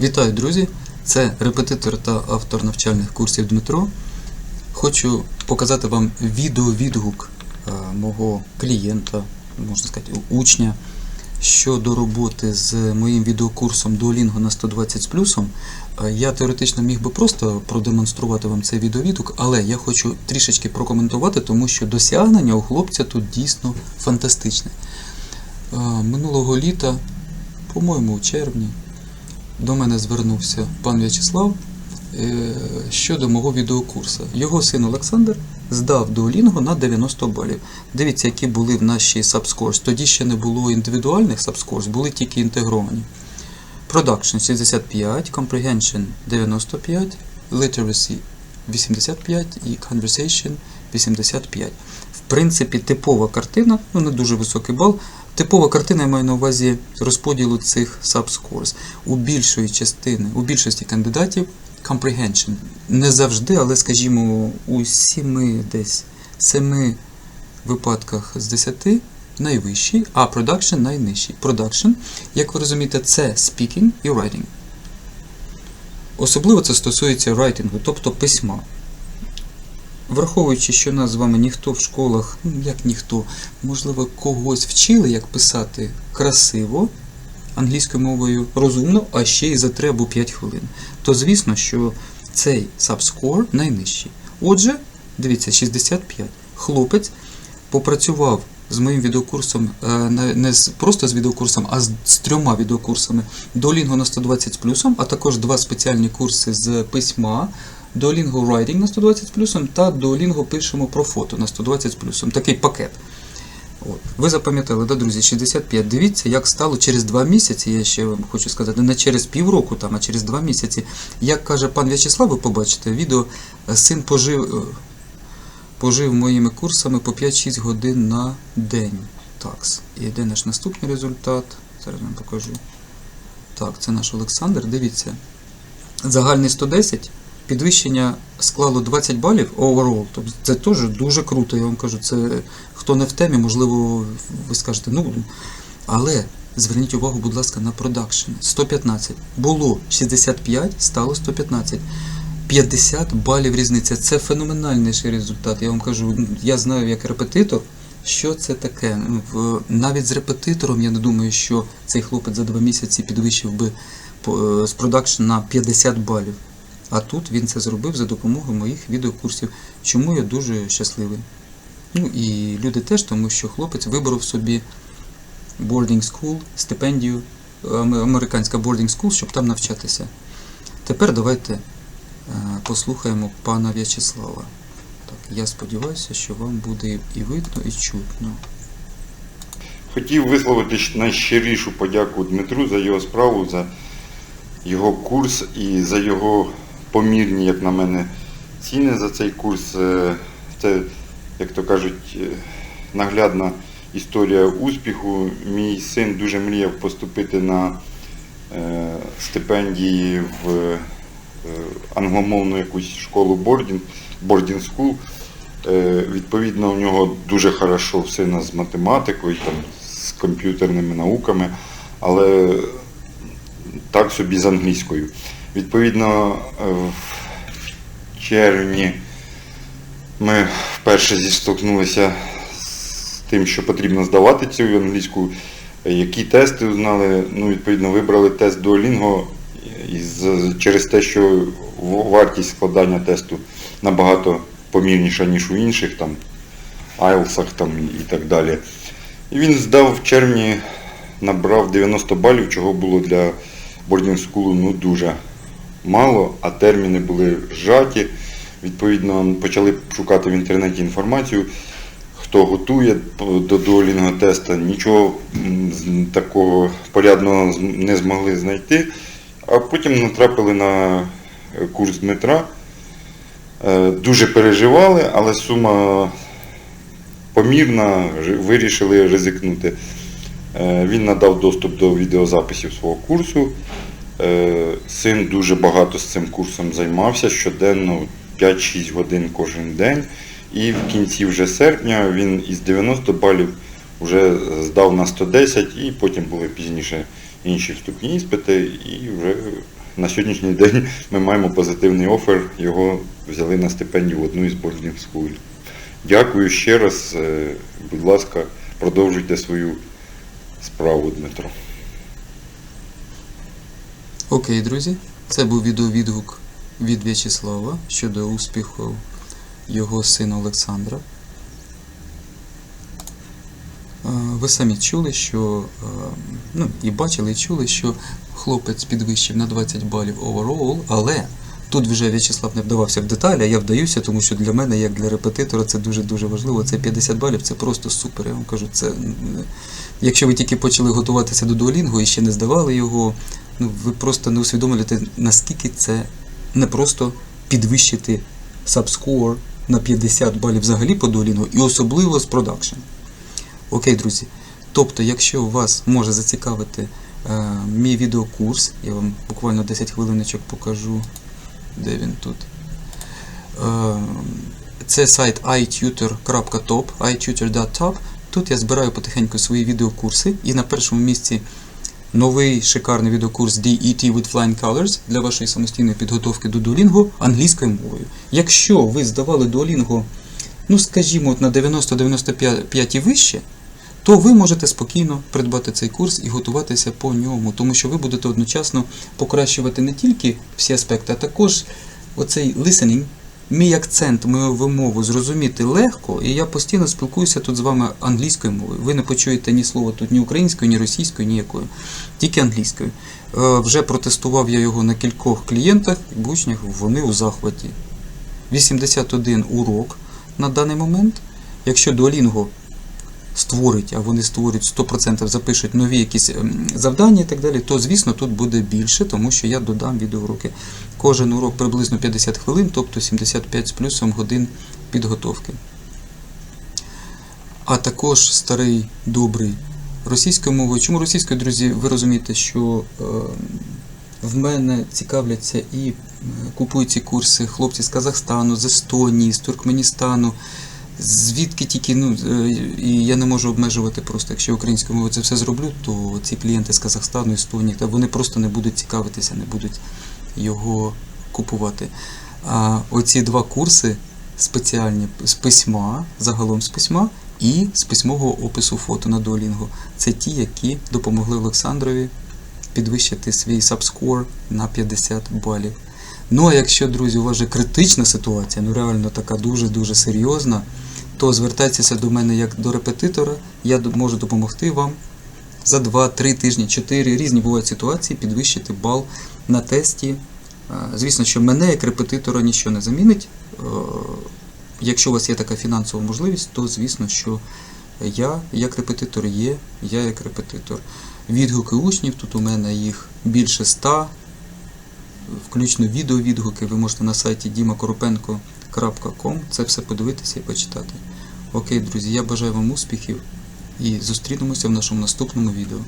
Вітаю, друзі! Це репетитор та автор навчальних курсів Дмитро. Хочу показати вам відеовідгук е, мого клієнта, можна сказати, учня щодо роботи з моїм відеокурсом Duolingo на 120 з плюсом. Е, Я теоретично міг би просто продемонструвати вам цей відеовідгук, але я хочу трішечки прокоментувати, тому що досягнення у хлопця тут дійсно фантастичне. Е, Минулого літа, по-моєму, у червні, до мене звернувся пан В'ячеслав е, щодо мого відеокурсу. Його син Олександр здав Duolingo на 90 балів. Дивіться, які були в нашій Subscores. Тоді ще не було індивідуальних Subscores, були тільки інтегровані. Production 65, Comprehension 95, Literacy 85 і Conversation 85. В принципі, типова картина, ну не дуже високий бал. Типова картина я маю на увазі розподілу цих subscores. У більшої частини, у більшості кандидатів comprehension. Не завжди, але, скажімо, у 7 десь 7 випадках з 10 найвищий, а production найнижчий. Production, як ви розумієте, це speaking і writing. Особливо це стосується writing, тобто письма. Враховуючи, що нас з вами ніхто в школах, ну як ніхто, можливо, когось вчили, як писати красиво англійською мовою розумно, а ще й за требу 5 хвилин, то звісно, що цей subscore найнижчий. Отже, дивіться, 65. Хлопець попрацював з моїм відеокурсом, е, не- просто з відеокурсом, а з, трьома відеокурсами Duolingo на 120 з плюсом, а також два спеціальні курси з письма. Duolingo Writing на 120 з плюсом та Duolingo пишемо про фото на 120 з плюсом. Такий пакет. От. Ви запам'ятали, да, друзі, 65. Дивіться, як стало через два місяці, я ще вам хочу сказати, не через півроку, там, а через два місяці. Як каже пан В'ячеслав, ви побачите, відео е, син пожив, е, пожив моїми курсами по 5-6 годин на день. Так, і де наш наступний результат? Зараз вам покажу. Так, це наш Олександр. Дивіться. Загальний 110, підвищення склало 20 балів overall. Тобто це теж дуже круто, я вам кажу. Це хто не в темі, можливо, ви скажете, ну, але зверніть увагу, будь ласка, на продакшн. 115. Було 65, стало 115. 50 балів різниця. Це феноменальніший результат. Я вам кажу, я знаю як репетитор, що це таке. Ну, навіть з репетитором я не думаю, що цей хлопець за два місяці підвищив би з продакшн на 50 балів. А тут він це зробив за допомогою моїх відеокурсів, чому я дуже щасливий. Ну і люди теж, тому що хлопець вибрав собі boarding school, стипендію, американська boarding school, щоб там навчатися. Тепер давайте е, послухаємо пана В'ячеслава. Так, я сподіваюся, що вам буде і видно, і чутно. Хотів висловити найщирішу подяку Дмитру за його справу, за його курс і за його помірні, як на мене, ціни за цей курс. Е, Це, як то кажуть, е, наглядна історія успіху. Мій син дуже мріяв поступити на е, стипендії в англомовну якусь школу бордінг, бордінг скул. Відповідно, у нього дуже хорошо все з математикою, там, з комп'ютерними науками, але так собі з англійською. Відповідно, е, в червні ми вперше зіштовхнулися з тим, що потрібно здавати цю англійську, е, які тести узнали. Ну, відповідно, вибрали тест Duolingo із, через те, що вартість складання тесту набагато помірніша, ніж у інших, там, IELTS там, і так далі. І він здав в червні, набрав 90 балів, чого було для boarding school ну, дуже мало, а терміни були зжаті. Відповідно, почали шукати в інтернеті інформацію, хто готує до Duolingo теста, нічого такого порядного не змогли знайти. А потім натрапили на е, курс Дмитра. Е, Дуже переживали, але сума помірна, вирішили ризикнути. Е, Він надав доступ до відеозаписів свого курсу. Е, Син дуже багато з цим курсом займався щоденно 5-6 годин кожен день. І в кінці вже серпня він із 90 балів вже здав на 110, і потім були пізніше інші вступні іспити, і вже на сьогоднішній день ми маємо позитивний офер, його взяли на стипендію в одну із boarding school. Дякую ще раз. е, Будь ласка, продовжуйте свою справу, Дмитро. Окей, друзі, це був відеовідгук від В'ячеслава щодо успіху його сина Олександра. Е, Ви самі чули, що е, ну, і бачили, і чули, що хлопець підвищив на 20 балів overall, але тут вже В'ячеслав не вдавався в деталі, а я вдаюся, тому що для мене, як для репетитора, це дуже-дуже важливо. Це 50 балів, це просто супер. Я вам кажу, це якщо ви тільки почали готуватися до дуолінгу і ще не здавали його, ну ви просто не усвідомлюєте, наскільки це не просто підвищити сабскор на 50 балів взагалі по дуолінгу, і особливо з продакшн. Окей, друзі. Тобто, якщо вас може зацікавити е, мій відеокурс, я вам буквально 10 хвилиночок покажу, де він тут. Е, це сайт itutor.top, itutor.top. Тут я збираю потихеньку свої відеокурси, і на першому місці новий шикарний відеокурс DET with Flying Colors для вашої самостійної підготовки до Duolingo англійською мовою. Якщо ви здавали Duolingo, ну скажімо, на 90-95 і вище, то ви можете спокійно придбати цей курс і готуватися по ньому, тому що ви будете одночасно покращувати не тільки всі аспекти, а також оцей listening, мій акцент, мою вимову зрозуміти легко, і я постійно спілкуюся тут з вами англійською мовою. Ви не почуєте ні слова тут ні українською, ні російською, ніякою, тільки англійською. Е, Вже протестував я його на кількох клієнтах, і учнях вони у захваті. 81 урок на даний момент. Якщо Duolingo створить, а вони створюють 100% запишуть нові якісь ем, завдання і так далі, то звісно тут буде більше, тому що я додам відеоуроки. Кожен урок приблизно 50 хвилин, тобто 75 з плюсом годин підготовки. А також старий добрий російською мовою. Чому російською, друзі, ви розумієте, що е, в мене цікавляться і е, купують ці курси хлопці з Казахстану, з Естонії, з Туркменістану. Звідки тільки, ну, е, і я не можу обмежувати просто, якщо українською мовою це все зроблю, то ці клієнти з Казахстану, Естонії, та вони просто не будуть цікавитися, не будуть його купувати. А оці два курси спеціальні з письма, загалом з письма, і з письмового опису фото на Duolingo. Це ті, які допомогли Олександрові підвищити свій сабскор на 50 балів. Ну а якщо, друзі, у вас же критична ситуація, ну реально така дуже-дуже серйозна, то звертайтеся до мене як до репетитора, я можу допомогти вам за 2-3 тижні, 4 різні бувають ситуації підвищити бал на тесті. Е, Звісно, що мене як репетитора нічого не замінить. Е, Якщо у вас є така фінансова можливість, то звісно, що я як репетитор є, я як репетитор. Відгуки учнів, тут у мене їх більше 100, включно відеовідгуки, ви можете на сайті dimakoropенko.com це все подивитися і почитати. Окей, друзі, я бажаю вам успіхів і зустрінемося в нашому наступному відео.